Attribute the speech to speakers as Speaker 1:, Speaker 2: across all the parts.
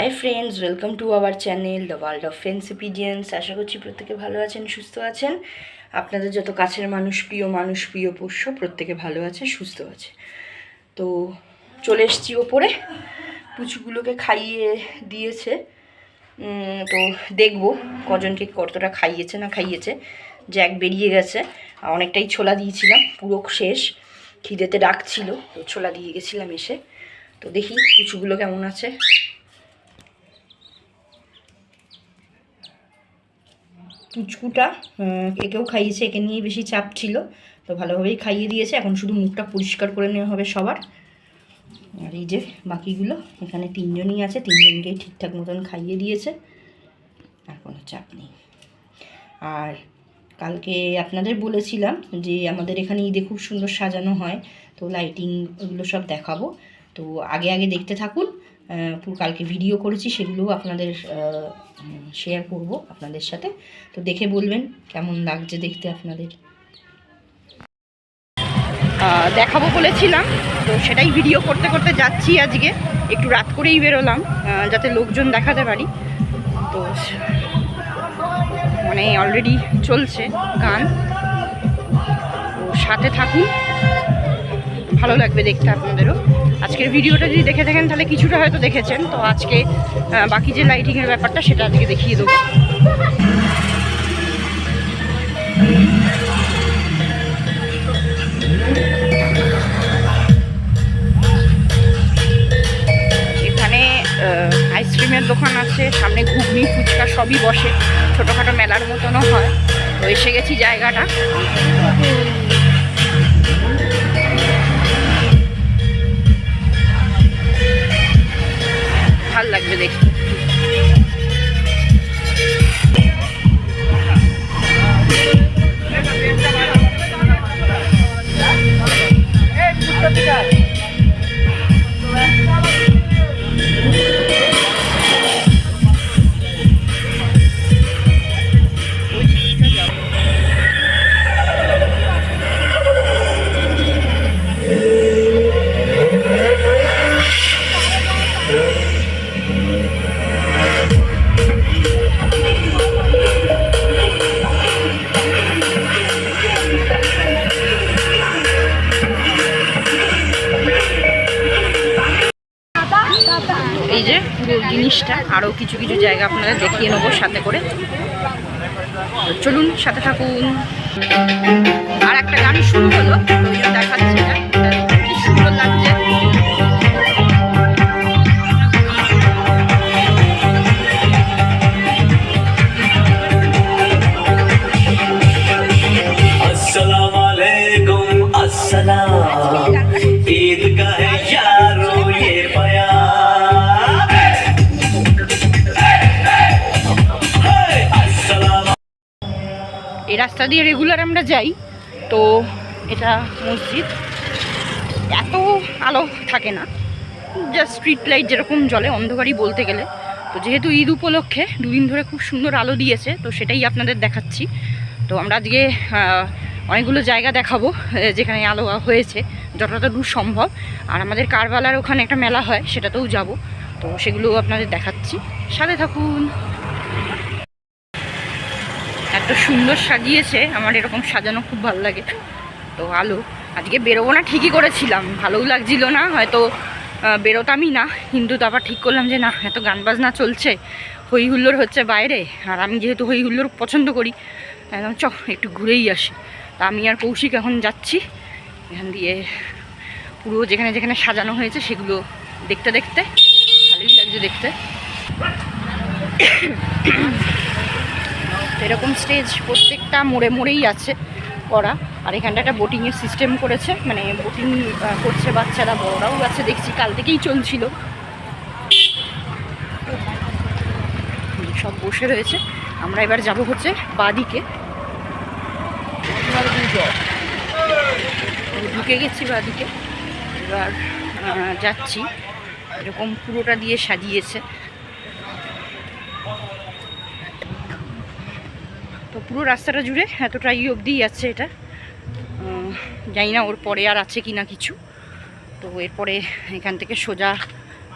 Speaker 1: Hi friends welcome to our channel the world of ফেন্সিপিডিয়েন্স আশা করছি প্রত্যেকে ভালো আছেন, সুস্থ আছেন। আপনাদের যত কাছের মানুষ, প্রিয় মানুষ, প্রিয় পোষ্য, প্রত্যেকে ভালো আছে, সুস্থ আছে। তো চলে এসেছি ওপরে। পুচুগুলোকে খাইয়ে দিয়েছে। তো দেখব কজনকে কতটা খাইয়েছে না খাইয়েছে। জ্যাক বেরিয়ে গেছে। অনেকটাই ছোলা দিয়েছিলাম, পুরো শেষ। খিদেতে ডাকছিল, তো ছোলা দিয়ে গেছিলাম এসে। তো দেখি পুচুগুলো কেমন আছে। পুচকুটা একেও খাইয়েছে, একে নিয়ে বেশি চাপ ছিল। তো ভালোভাবেই খাইয়ে দিয়েছে। এখন শুধু মুখটা পরিষ্কার করে নেওয়া হবে সবার। আর এই যে বাকিগুলো, এখানে তিনজনই আছে, তিনজনকেই ঠিকঠাক মতন খাইয়ে দিয়েছে। আর কোনো চাপ নেই। আর কালকে আপনাদের বলেছিলাম যে আমাদের এখানে ঈদে খুব সুন্দর সাজানো হয়। তো লাইটিং ওগুলো সব দেখাবো। তো আগে আগে দেখতে থাকুন। কালকে ভিডিও করেছি, সেগুলোও আপনাদের শেয়ার করব আপনাদের সাথে। তো দেখে বলবেন কেমন লাগছে দেখতে আপনাদের। দেখাবো বলেছিলাম, তো সেটাই ভিডিও করতে করতে যাচ্ছি আজকে। একটু রাত করেই বেরোলাম যাতে লোকজন দেখাতে পারি। তো মানে অলরেডি চলছে গান। তো সাথে থাকুন। ভালো লাগবে দেখতে আপনাদেরও। আজকের ভিডিওটা যদি দেখে থাকেন, তাহলে কিছুটা হয়তো দেখেছেন। তো আজকে বাকি যে লাইটিংয়ের ব্যাপারটা, সেটা আজকে দেখিয়ে দেবো। এখানে আইসক্রিমের দোকান আছে। সামনে ঘুগনি, ফুচকা সবই বসে। ছোটোখাটো মেলার মতনও হয়। তো এসে গেছি জায়গাটা। জিনিসটা আরও কিছু কিছু জায়গা আপনারা দেখিয়ে নেব সাথে করে। চলুন, সাথে থাকুন। আর একটা গান শুরু হলো। রাস্তা দিয়ে রেগুলার আমরা যাই, তো এটা মসজিদ। এত আলো থাকে না। জাস্ট স্ট্রিট লাইট যেরকম জলে অন্ধকারই বলতে গেলে। তো যেহেতু ঈদ উপলক্ষে দুদিন ধরে খুব সুন্দর আলো দিয়েছে, তো সেটাই আপনাদের দেখাচ্ছি। তো আমরা আজকে অনেকগুলো জায়গা দেখাবো যেখানে আলো হয়েছে। যতটা দূর সম্ভব। আর আমাদের কারবালার ওখানে একটা মেলা হয়, সেটাতেও যাব। তো সেগুলো আপনাদের দেখাচ্ছি। সাথে থাকুন। এত সুন্দর সাজিয়েছে, আমার এরকম সাজানো খুব ভালো লাগে। তো আলো, আজকে বেরোবো না, ঠিকই করেছিলাম, ভালোও লাগছিল না, হয়তো বেরোতামই না। কিন্তু তারপর ঠিক করলাম যে না, এত গান বাজনা চলছে হই হুল্লোড় হচ্ছে বাইরে, আর আমি যেহেতু হই হুল্লোড় পছন্দ করি, একদম চ একটু ঘুরেই আসি। তা আমি আর কৌশিক এখন যাচ্ছি, এখান দিয়ে পুরো যেখানে যেখানে সাজানো হয়েছে, সেগুলো দেখতে দেখতে, ভালোই লাগছে দেখতে। এরকম স্টেজ প্রত্যেকটা মোড়ে মোড়েই আছে করা। আর এখানটা একটা বোটিংয়ের সিস্টেম করেছে মানে বোটিং করছে বাচ্চারা, বড়রাও আছে, দেখছি কাল থেকেই চলছিল। সব বসে রয়েছে। আমরা এবার যাব হচ্ছে বাদিকে। ঢুকে গেছি বাদিকে। এবার যাচ্ছি। এরকম পুরোটা দিয়ে সাজিয়েছে। পুরো রাস্তাটা জুড়ে এতটাই অবধি আছে এটা। জানি না ওর পরে আর আছে কি না কিছু। তো এরপরে এখান থেকে সোজা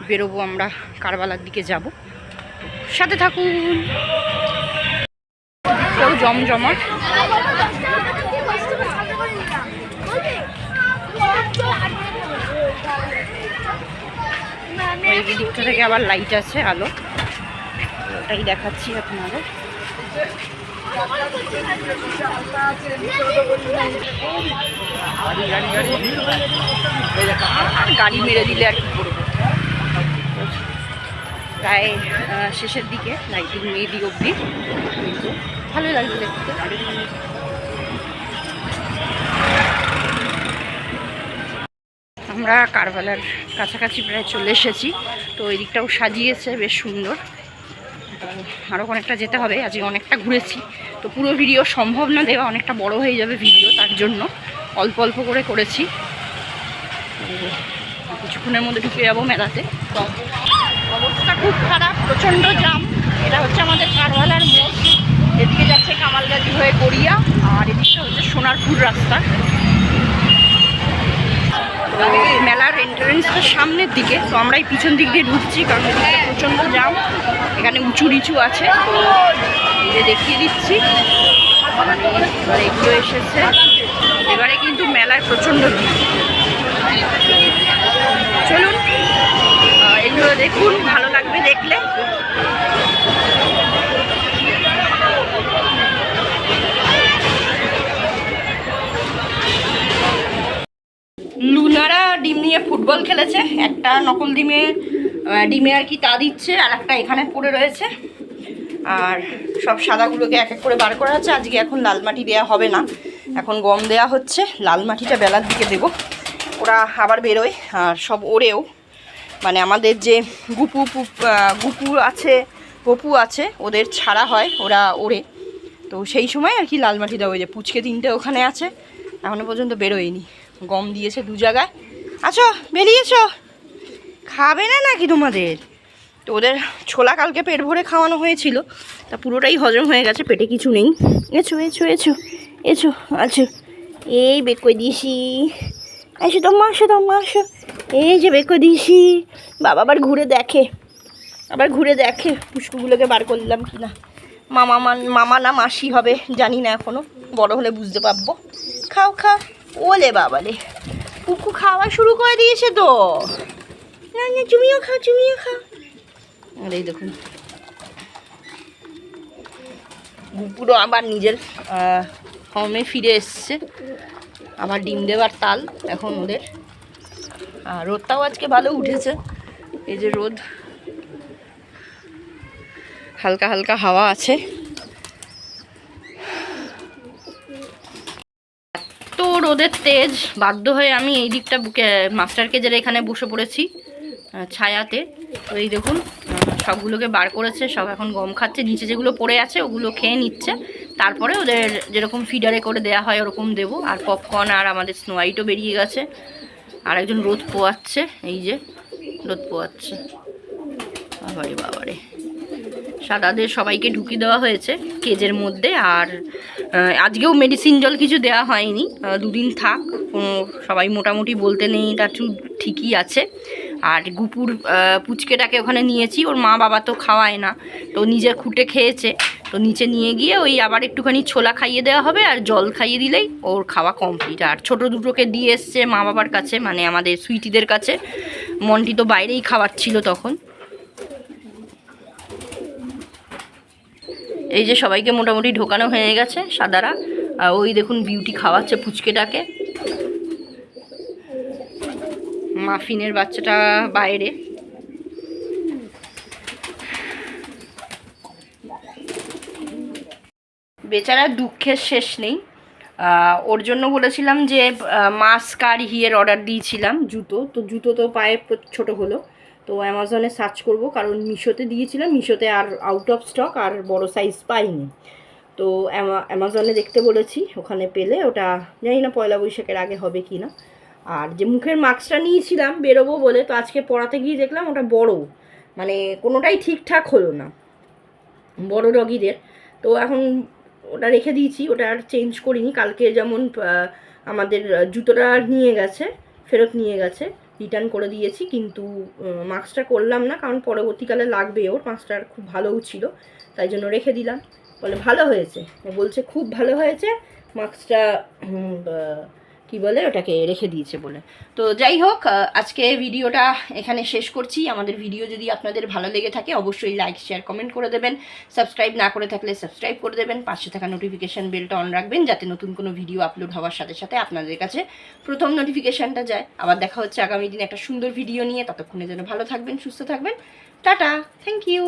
Speaker 1: বেরোবো আমরা, কারবালার দিকে যাব। সাথে থাকুন। কেউ জমজমাট। দিকটা থেকে আবার লাইট আছে আলো। ওটাই দেখাচ্ছি আপনাদের। আর গাড়ি মেরে দিলে আর কি প্রায় শেষের দিকে লাইটিং মেবি অবধি। কিন্তু ভালোই লাগছে দেখতে। আমরা কারবালার কাছাকাছি প্রায় চলে এসেছি। তো ওই দিকটাও সাজিয়েছে, বেশ সুন্দর। আরও অনেকটা যেতে হবে, আজকে অনেকটা ঘুরেছি। তো পুরো ভিডিও সম্ভব না দেওয়া, অনেকটা বড় হয়ে যাবে ভিডিও তার জন্য। অল্প অল্প করে করেছি। কিছুক্ষণের মধ্যে ঢুকে যাব মেলাতে। তো অবস্থা খুব খারাপ, প্রচণ্ড জাম এটা হচ্ছে আমাদের কারওয়ালার মোড়। এদিকে যাচ্ছে কামালগাজি হয়ে গড়িয়া, আর এদিকটা হচ্ছে সোনারপুর রাস্তা। মেলার এন্ট্রান্সটা সামনের দিকে। তো আমরা এই পিছন দিক দিয়ে ঢুকছি, কারণ প্রচণ্ড জাম এখানে উঁচু নিচু আছে। তো দেখিয়ে দিচ্ছি। এগুলো এসেছে। এবারে কিন্তু মেলায় প্রচণ্ড ভিড়। চলুন এগুলো দেখুন, ভালো লাগবে দেখলে। ডিম নিয়ে ফুটবল খেলেছে। একটা নকল ডিমে ডিমে আর কি তা দিচ্ছে, আর একটা এখানে পড়ে রয়েছে। আর সব সাদাগুলোকে এক এক করে বার করা হচ্ছে আজকে এখন লাল মাটি দেওয়া হবে না। এখন গম দেওয়া হচ্ছে। লাল মাটিটা বেলার দিকে দেবো। ওরা আবার বেরোয়, আর সব ওরেও মানে আমাদের যে গুপু গুপু আছে, গপু আছে, ওদের ছাড়া হয়, ওরা ওড়ে। তো সেই সময় আর কি লাল মাটি দেওয়া যে পুচকে তিনটে ওখানে আছে। এখনও পর্যন্ত বেরোয়নি। গম দিয়েছে দু জায়গায়। আছো বেরিয়েছো? খাবে না নাকি তোমাদের? তো ওদের ছোলা কালকে পেট ভরে খাওয়ানো হয়েছিল, তা পুরোটাই হজম হয়ে গেছে, পেটে কিছু নেই। এছো এছো এছো এছো আছো এই বেকো দিয়েছি। এসো তো মাসো তো মাসো এই যে বেকো দিয়েছি। বাবা আবার ঘুরে দেখে, আবার ঘুরে দেখে পুষ্পগুলোকে বার করলাম কি না মামা মামা না মাসি হবে, জানি না এখনও বড় হলে বুঝতে পারব। খাও খাও। ওলে বাবালে। পুকু খাওয়া শুরু করে দিয়েছে তো। তুমিও খাও তুমিও খাও আর এই দেখুন। পুরো আবার নিজের হোমে ফিরে এসছে। আবার ডিম দেওয়ার তাল এখন ওদের। আর রোদটাও আজকে ভালো উঠেছে। এই যে রোদ। হালকা হালকা হাওয়া আছে তো রোদের তেজ। বাধ্য হয়ে আমি এই দিকটা বুকে মাস্টার কেজের এখানে বসে পড়েছি ছায়াতে। তো এই দেখুন সবগুলোকে বার করেছে, সব এখন গম খাচ্ছে। নিচে যেগুলো পড়ে আছে, ওগুলো খেয়ে নিচ্ছে। তারপরে ওদের যেরকম ফিডারে করে দেয়া হয়, ওরকম দেবো। আর পপকর্ন আর আমাদের স্নোয়াইটও বেরিয়ে গেছে। আর একজন রোদ পোয়াচ্ছে, এই যে রোদ পোয়াচ্ছে। বাবারে বাবারে। সাদাদের সবাইকে ঢুকিয়ে দেওয়া হয়েছে কেজের মধ্যে, আর আজকেও মেডিসিন জল কিছু দেওয়া হয়নি। দুদিন থাক, কোনো সবাই মোটামুটি বলতে নেই, তার ঠিকই আছে। আর গুপুর পুচকেটাকে ওখানে নিয়েছি, ওর মা বাবা তো খাওয়ায় না, তো নিজে খুঁটে খেয়েছে। তো নিচে নিয়ে গিয়ে ওই আবার একটুখানি ছোলা খাইয়ে দেওয়া হবে, আর জল খাইয়ে দিলেই ওর খাওয়া কমপ্লিট আর ছোটো দুটোকে দিয়ে এসছে মা বাবার কাছে মানে আমাদের সুইটিদের কাছে। মনটি তো বাইরেই খাওয়াচ্ছিল তখন। এই যে সবাইকে মোটামুটি ঢোকানো হয়ে গেছে সাদারা। ওই দেখুন বিউটি খাওয়াচ্ছে পুচকেটাকে। মাফিনের বাচ্চাটা বাইরে। বেচারা দুঃখের শেষ নেই। ওর জন্য বলেছিলাম যে মাস্ক আর হিয়ের অর্ডার দিয়েছিলাম জুতো। তো জুতো তো পায়ে ছোট হলো। তো অ্যামাজনে সার্চ করব, কারণ মিশোতে দিয়েছিলাম, মিশোতে আর আউট অফ স্টক আর বড় সাইজ পাইনি। তো অ্যামা- অ্যামাজনে দেখতে বলেছি, ওখানে পেলে ওটা, জানি না পয়লা বৈশাখের আগে হবে কি না আর যে মুখের মাস্কটা নিয়েছিলাম, বেরোবো বলে, তো আজকে পড়াতে গিয়ে দেখলাম ওটা বড়। মানে কোনোটাই ঠিকঠাক হলো না, বড় ডগিদের তো এখন ওটা রেখে দিয়েছি, ওটা আর চেঞ্জ করিনি। কালকে যেমন আমাদের জুতোটা নিয়ে গেছে, ফেরত নিয়ে গেছে। রিটার্ন করে দিয়েছি, কিন্তু মাস্কটা করলাম না, কারণ পরবর্তীকালে লাগবে ওর মাস্কটা খুব ভালোও ছিল, তাই জন্য রেখে দিলাম। বলে ভালো হয়েছে। বলছে, খুব ভালো হয়েছে মাস্কটা কি বলে, ওটাকে রেখে দিয়েছে বলে। তো যাই হোক আজকে ভিডিওটা এখানে শেষ করছি। আমাদের ভিডিও যদি আপনাদের ভালো লেগে থাকে, অবশ্যই লাইক শেয়ার কমেন্ট করে দেবেন। সাবস্ক্রাইব না করে থাকলে সাবস্ক্রাইব করে দেবেন। পাশে থাকা নোটিফিকেশান বেলটা অন রাখবেন, যাতে নতুন কোনো ভিডিও আপলোড হওয়ার সাথে সাথে আপনাদের কাছে প্রথম নোটিফিকেশানটা যায়। আবার দেখা হচ্ছে আগামী দিনে একটা সুন্দর ভিডিও নিয়ে। ততক্ষণে যেন ভালো থাকবেন, সুস্থ থাকবেন। Tata thank you